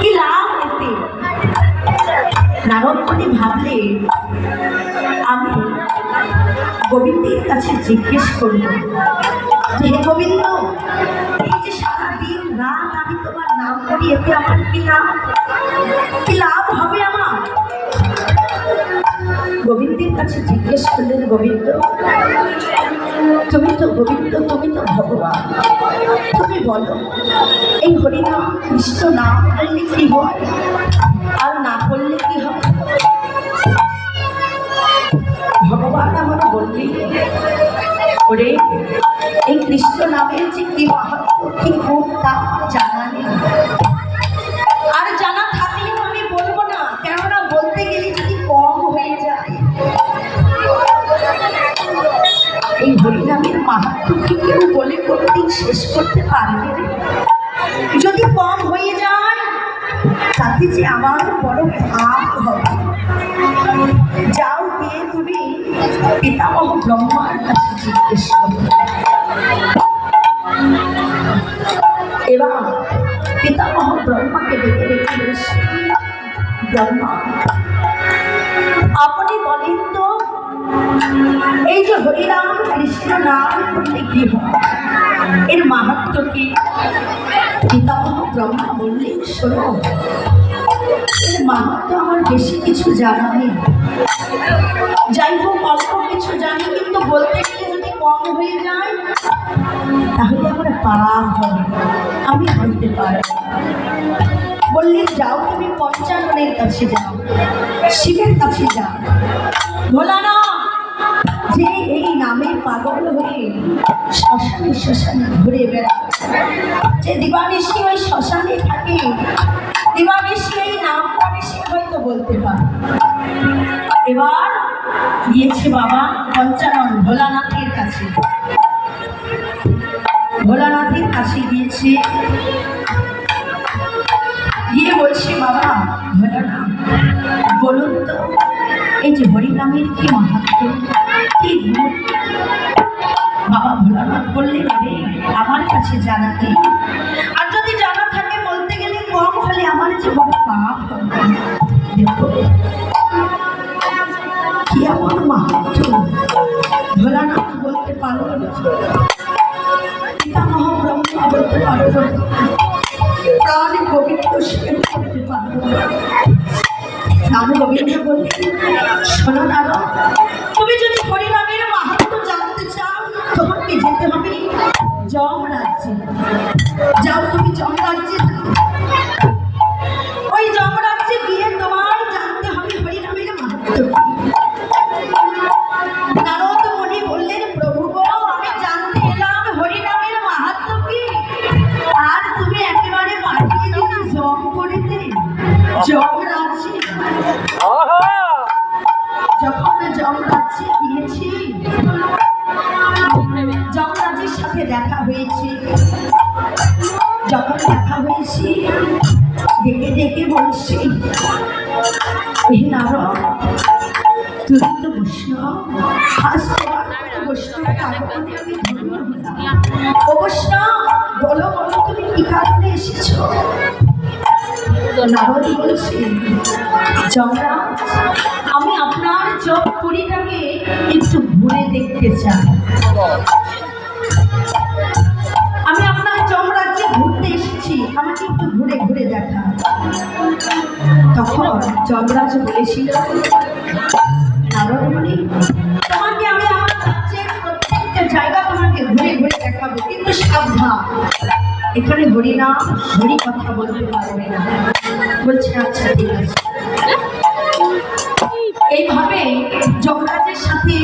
কি লাভ এতে নারদপতি ভাবলে, আমি গোবিন্দের কাছে জিজ্ঞেস করল হে গোবিন্দ, এই যে সারাদিন রাত আমি তোমার নাম করি এতে আমার কি লাভ? কি লাভ হবে আমার? গোবিন্দের কাছে জিজ্ঞেস করলেন, গোবিন্দ, তুমি তো গোবিন্দ, তুমি তো ভগবান। তুমি বলো, এই হরিনাম কৃষ্ণ না করলে কি হয়? আর না করলে কি হয়? ভগবান আমার বললি ওরে, এই কৃষ্ণ নামের যে কি মাহাত্ম কি গুণ তা জানা নেই। আর জানা হরিনামের মাহাত্ম কি কেউ বলে কোনদিন শেষ করতে পারবে? যদি কম হয়ে যায় তাতে যে আমার বড় ভাব হবে যাও গিয়ে তুমি পিতামহ ব্রহ্মার কাছে জিজ্ঞেস করো এবার পিতামহ ব্রহ্মাকে ডেকে বলছে, ব্রহ্মা আপনি বলেন তো এই যে হরিনাম কৃষ্ণ নাম করলে কি হয়? এর মাহাত্ম কি? পিতামহ ব্রহ্মা বললেন শোনো। এর মাহাত্ম আমার বেশি কিছু জানা নেই। যাই হোক, অল্প কিছু জানি, কিন্তু বলতে গেলে যদি কম হয়ে যায়, তাহলে আমার পাপ হবে। আমি বলতে পারব না। বললেন, যাও তুমি পঞ্চাননের কাছে যাও, শিবের কাছে যাও। ভোলানা নামে পাগল হয়ে শ্মশানে শ্মশানে ঘুরে বেড়ায়। যে দিবানিশি ওই শ্মশানে থাকে, দিবানিশি এই নাম করে সে হয়তো বলতে পারে। এবার গিয়েছে বাবা পঞ্চানন ভোলানাথের কাছে। ভোলানাথের কাছে গিয়েছে। গিয়ে বলছে, বাবা, ভোলানাথ, বলুন তো এই যে হরিনামের কি মাহাত্ম কি বাবা ভোলানাথ বললেন, আরে, আমার কাছে জানা নেই। আর যদি জানা থাকে, বলতে গেলে কম হলে আমার যে বড় পাপ দেখো, কি আমার মাহাত্ম ভোলানাথ বলতে পিতামহ ব্রহ্মা বলতে শিবের বলতে রাম গোবিন্দ বললেন, শোনো নারদ তুমি যদি হরিনামের মাহাত্ম জানতে চাও, তোমাকে যেতে হবে জম রাজ্যে যাও তুমি জম রাজ্যে নারদ বলছে। যমরাজ আমি আপনার জব পুরীটাকে একটু ঘুরে দেখতে চাই। আমি আপনার যমরাজ্যে ঘুরতে এসেছি, আমাকে একটু ঘুরে ঘুরে দেখা তখন যমরাজ বলেছিল, নারদমণি, তোমাকে আমি আমার রাজ্যের প্রত্যেকটা জায়গা তোমাকে ঘুরে ঘুরে দেখাবো, কিন্তু সাবধান। এখানে হরিনাম, হরি কথা বলতে পারবে না। বলছে আচ্ছা ঠিক আছে। এইভাবে যমরাজের সাথে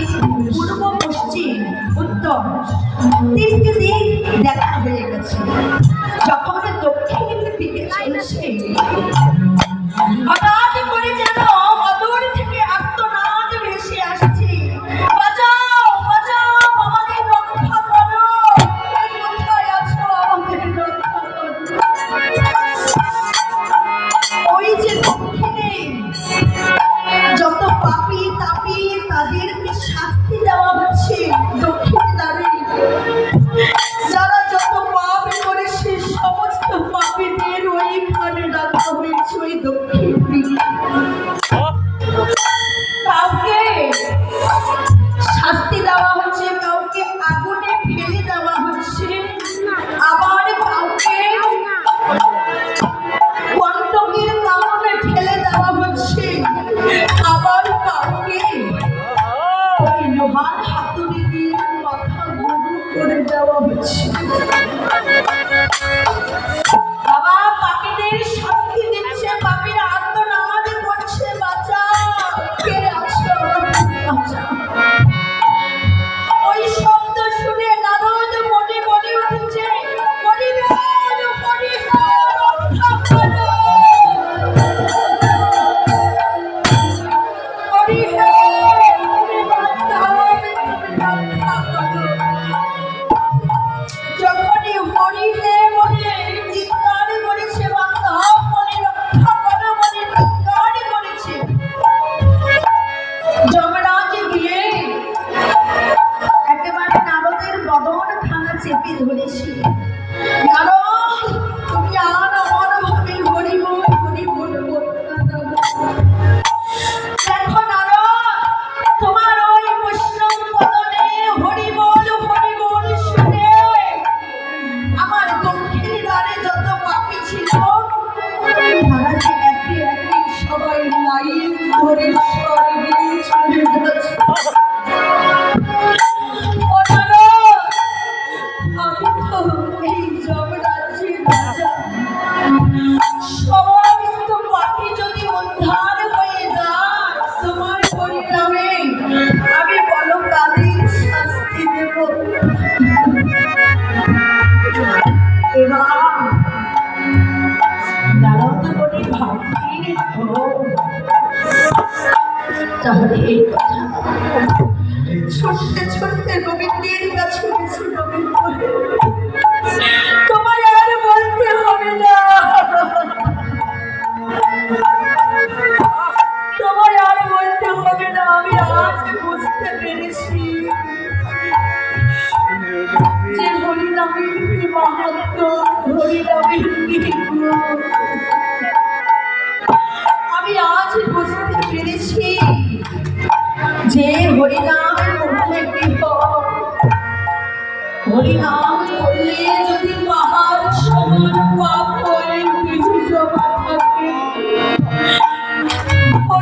you know. Pergunta, pergunta, pergunta, pergunta, pergunta, pergunta,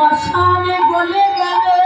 বসানে বলে গেল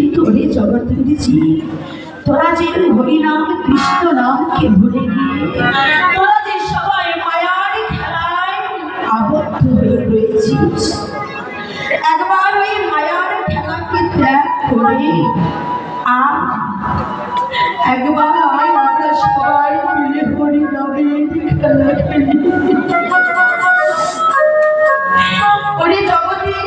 কিন্তু ওরে জগৎগুরুজি তোরা যে হরি নাম, কৃষ্ণ নামকে ভুলে গিয়ে সবাই মায়ার খেলায় আবদ্ধ হয়ে রয়েছিস। একবার ওই মায়ার খেলাকে ত্যাগ করে আর একবার আমরা সবাই মিলে হরি নামের খেলা খেলি ওরে জগতের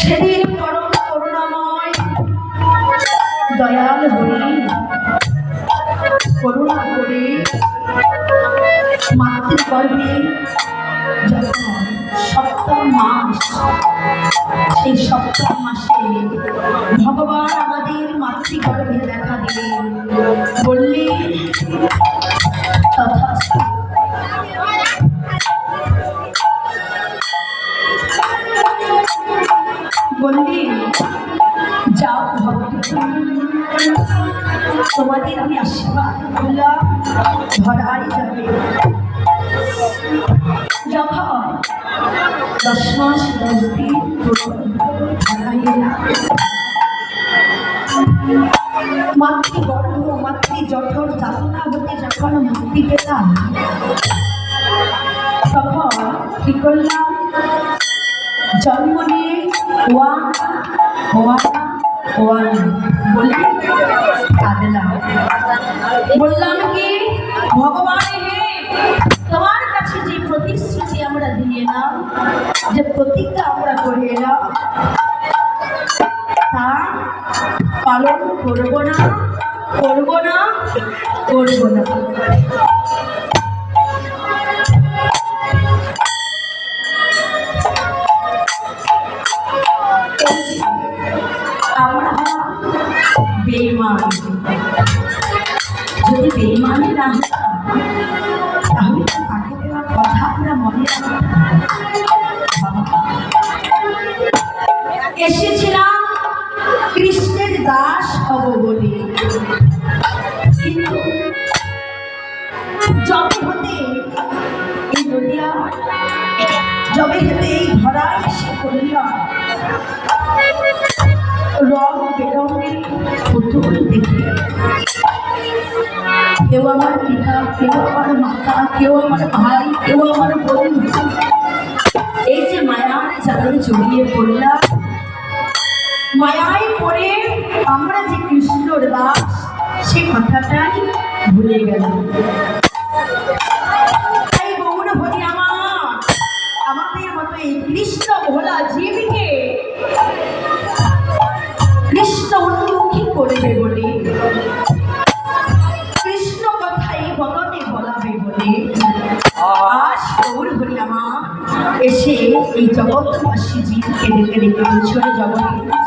সেদিন পরম করুণাময়, দয়াল হরি করুণা করে মাতৃগর্ভে সপ্তম মাস, সেই সপ্তম মাসে ভগবান আমাদের মাতৃগর্ভে দেখা দিলেন। বললেন তোমাদের আমি আশীর্বাদ করলাম। ধরাই যাবে। যখন দশ মাস, দশ দিন, ধরাই মাতৃগর্ভ মাতৃ জঠর, যাতনা হতে যখন মুক্তি পেলাম, তখন কি করলাম? জন্ম নিয়ে বললাম কি? ভগবান তোমার কাছে যে প্রতিশ্রুতি আমরা দিয়ে এলাম যে প্রতিজ্ঞা আমরা করে এলাম, তা পালন করব না করব না করব না। এসেছিলাম কৃষ্ণের দাস হব বলে। কিন্তু হতে এই নদিয়া যবে হতে এই ধরায় এসে করলাম রং বেরঙের পুতুল দেখে কেউ আমার পিতা, কেউ আমার মাতা, কেউ আমার ভাই, কেউ আমার বোন। এই যে মায়ার চাদরে জড়িয়ে পড়লাম, মায়ায় পড়ে আমরা যে কৃষ্ণর দাস, সে কথাটাই ভুলে গেল তাই গৌর হরি আমার, আমাদের কৃষ্ণ ভোলা জীবকে কৃষ্ণ জগৎবাসী জীবকে ডেকে ডেকে বলছিল